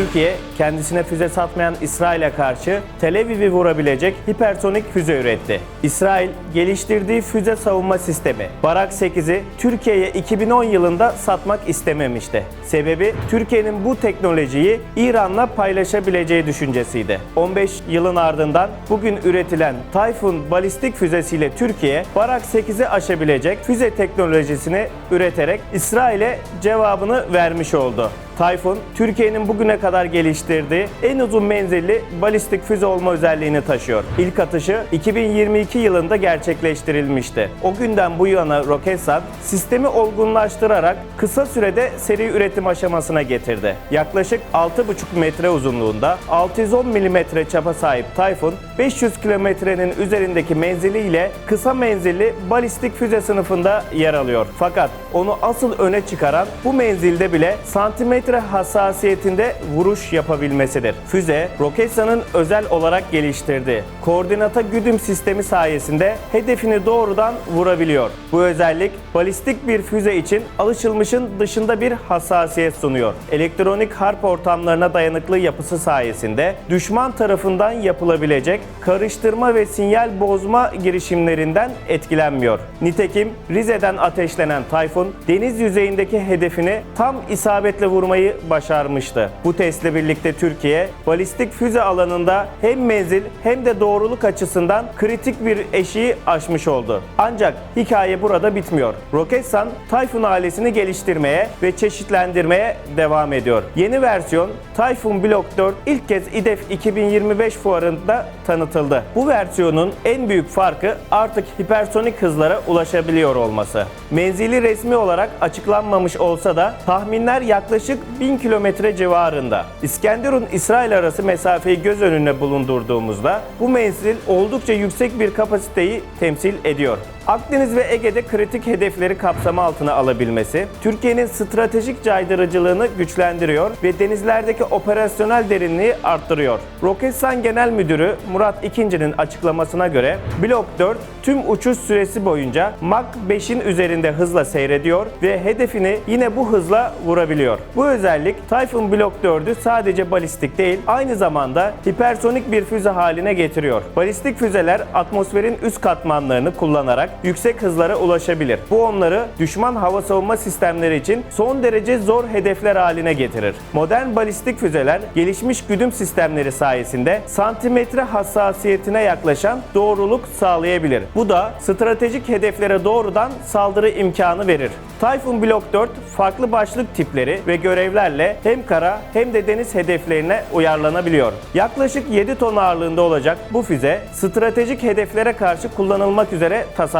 Türkiye kendisine füze satmayan İsrail'e karşı Tel Aviv'i vurabilecek hipersonik füze üretti. İsrail geliştirdiği füze savunma sistemi Barak 8'i Türkiye'ye 2010 yılında satmak istememişti. Sebebi Türkiye'nin bu teknolojiyi İran'la paylaşabileceği düşüncesiydi. 15 yılın ardından bugün üretilen Tayfun balistik füzesiyle Türkiye Barak 8'i aşabilecek füze teknolojisini üreterek İsrail'e cevabını vermiş oldu. Tayfun, Türkiye'nin bugüne kadar geliştirdiği en uzun menzilli balistik füze olma özelliğini taşıyor. İlk atışı 2022 yılında gerçekleştirilmişti. O günden bu yana Roketsan sistemi olgunlaştırarak kısa sürede seri üretim aşamasına getirdi. Yaklaşık 6,5 metre uzunluğunda 610 mm çapa sahip Tayfun, 500 kilometrenin üzerindeki menziliyle kısa menzilli balistik füze sınıfında yer alıyor. Fakat onu asıl öne çıkaran bu menzilde bile santimetre hassasiyetinde vuruş yapabilmesidir. Füze, Roketsan'ın özel olarak geliştirdiği koordinata güdüm sistemi sayesinde hedefini doğrudan vurabiliyor. Bu özellik balistik bir füze için alışılmışın dışında bir hassasiyet sunuyor. Elektronik harp ortamlarına dayanıklı yapısı sayesinde düşman tarafından yapılabilecek karıştırma ve sinyal bozma girişimlerinden etkilenmiyor. Nitekim Rize'den ateşlenen Tayfun deniz yüzeyindeki hedefini tam isabetle vurmayı başarmıştı. Bu testle birlikte Türkiye balistik füze alanında hem menzil hem de doğruluk açısından kritik bir eşiği aşmış oldu. Ancak hikaye burada bitmiyor. Roketsan Tayfun ailesini geliştirmeye ve çeşitlendirmeye devam ediyor. Yeni versiyon Tayfun Block 4 ilk kez İDEF 2025 fuarında tanıtıldı. Bu versiyonun en büyük farkı artık hipersonik hızlara ulaşabiliyor olması. Menzili resmi olarak açıklanmamış olsa da tahminler yaklaşık 1000 kilometre civarında. İskenderun İsrail arası mesafeyi göz önüne bulundurduğumuzda bu menzil oldukça yüksek bir kapasiteyi temsil ediyor. Akdeniz ve Ege'de kritik hedefleri kapsama altına alabilmesi, Türkiye'nin stratejik caydırıcılığını güçlendiriyor ve denizlerdeki operasyonel derinliği arttırıyor. Roketsan Genel Müdürü Murat İkinci'nin açıklamasına göre Blok 4 tüm uçuş süresi boyunca Mach 5'in üzerinde hızla seyrediyor ve hedefini yine bu hızla vurabiliyor. Bu özellik Typhoon Block 4'ü sadece balistik değil, aynı zamanda hipersonik bir füze haline getiriyor. Balistik füzeler atmosferin üst katmanlarını kullanarak yüksek hızlara ulaşabilir. Bu onları düşman hava savunma sistemleri için son derece zor hedefler haline getirir. Modern balistik füzeler gelişmiş güdüm sistemleri sayesinde santimetre hassasiyetine yaklaşan doğruluk sağlayabilir. Bu da stratejik hedeflere doğrudan saldırı imkanı verir. Typhoon Block 4 farklı başlık tipleri ve görevlerle hem kara hem de deniz hedeflerine uyarlanabiliyor. Yaklaşık 7 ton ağırlığında olacak bu füze stratejik hedeflere karşı kullanılmak üzere tasarlanmıştır.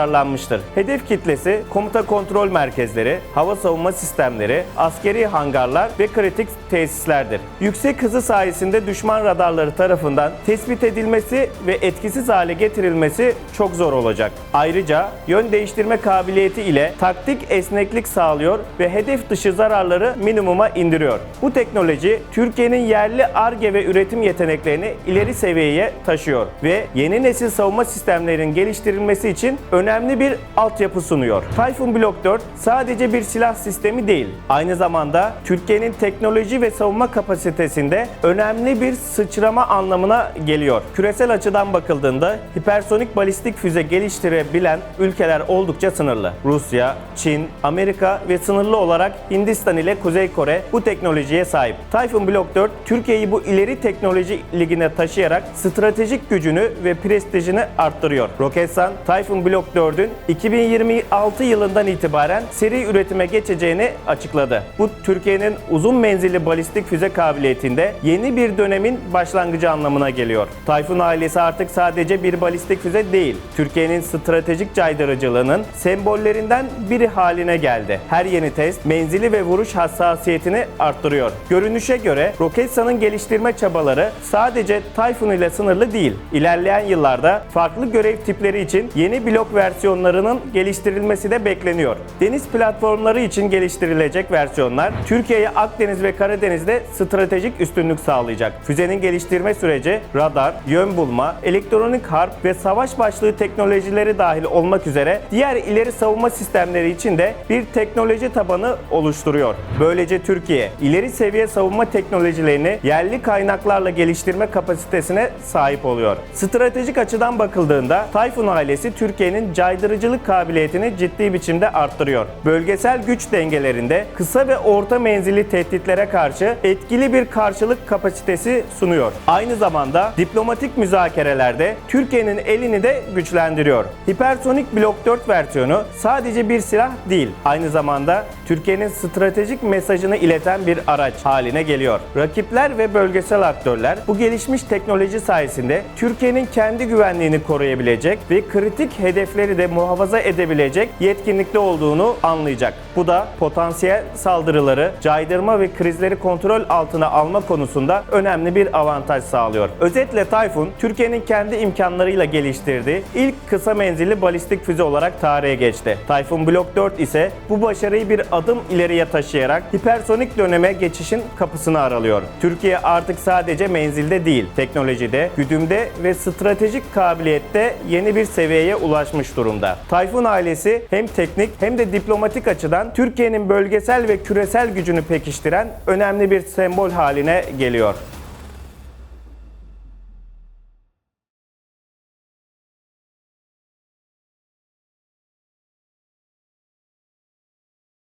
Hedef kitlesi komuta kontrol merkezleri, hava savunma sistemleri, askeri hangarlar ve kritik tesislerdir. Yüksek hızı sayesinde düşman radarları tarafından tespit edilmesi ve etkisiz hale getirilmesi çok zor olacak. Ayrıca yön değiştirme kabiliyeti ile taktik esneklik sağlıyor ve hedef dışı zararları minimuma indiriyor. Bu teknoloji Türkiye'nin yerli ARGE ve üretim yeteneklerini ileri seviyeye taşıyor ve yeni nesil savunma sistemlerinin geliştirilmesi için önemli bir altyapı sunuyor. Typhoon Block 4 sadece bir silah sistemi değil, aynı zamanda Türkiye'nin teknoloji ve savunma kapasitesinde önemli bir sıçrama anlamına geliyor. Küresel açıdan bakıldığında hipersonik balistik füze geliştirebilen ülkeler oldukça sınırlı. Rusya, Çin, Amerika ve sınırlı olarak Hindistan ile Kuzey Kore bu teknolojiye sahip. Typhoon Block 4 Türkiye'yi bu ileri teknoloji ligine taşıyarak stratejik gücünü ve prestijini arttırıyor. Roketsan Typhoon Block 4'ün 2026 yılından itibaren seri üretime geçeceğini açıkladı. Bu Türkiye'nin uzun menzilli balistik füze kabiliyetinde yeni bir dönemin başlangıcı anlamına geliyor. Tayfun ailesi artık sadece bir balistik füze değil, Türkiye'nin stratejik caydırıcılığının sembollerinden biri haline geldi. Her yeni test menzili ve vuruş hassasiyetini arttırıyor. Görünüşe göre Roketsan'ın geliştirme çabaları sadece Tayfun ile sınırlı değil. İlerleyen yıllarda farklı görev tipleri için yeni blok versiyonları versiyonlarının geliştirilmesi de bekleniyor. Deniz platformları için geliştirilecek versiyonlar Türkiye'ye Akdeniz ve Karadeniz'de stratejik üstünlük sağlayacak. Füzenin geliştirme süreci radar, yön bulma, elektronik harp ve savaş başlığı teknolojileri dahil olmak üzere diğer ileri savunma sistemleri için de bir teknoloji tabanı oluşturuyor. Böylece Türkiye ileri seviye savunma teknolojilerini yerli kaynaklarla geliştirme kapasitesine sahip oluyor. Stratejik açıdan bakıldığında Tayfun ailesi Türkiye'nin caydırıcılık kabiliyetini ciddi biçimde arttırıyor. Bölgesel güç dengelerinde kısa ve orta menzilli tehditlere karşı etkili bir karşılık kapasitesi sunuyor. Aynı zamanda diplomatik müzakerelerde Türkiye'nin elini de güçlendiriyor. Hipersonik Blok 4 versiyonu sadece bir silah değil, aynı zamanda Türkiye'nin stratejik mesajını ileten bir araç haline geliyor. Rakipler ve bölgesel aktörler bu gelişmiş teknoloji sayesinde Türkiye'nin kendi güvenliğini koruyabilecek ve kritik hedefleri de muhafaza edebilecek yetkinlikte olduğunu anlayacak. Bu da potansiyel saldırıları, caydırma ve krizleri kontrol altına alma konusunda önemli bir avantaj sağlıyor. Özetle Tayfun, Türkiye'nin kendi imkanlarıyla geliştirdiği ilk kısa menzilli balistik füze olarak tarihe geçti. Tayfun Blok 4 ise bu başarıyı bir adım ileriye taşıyarak hipersonik döneme geçişin kapısını aralıyor. Türkiye artık sadece menzilde değil, teknolojide, güdümde ve stratejik kabiliyette yeni bir seviyeye ulaşmış durumda. Tayfun ailesi hem teknik hem de diplomatik açıdan Türkiye'nin bölgesel ve küresel gücünü pekiştiren önemli bir sembol haline geliyor.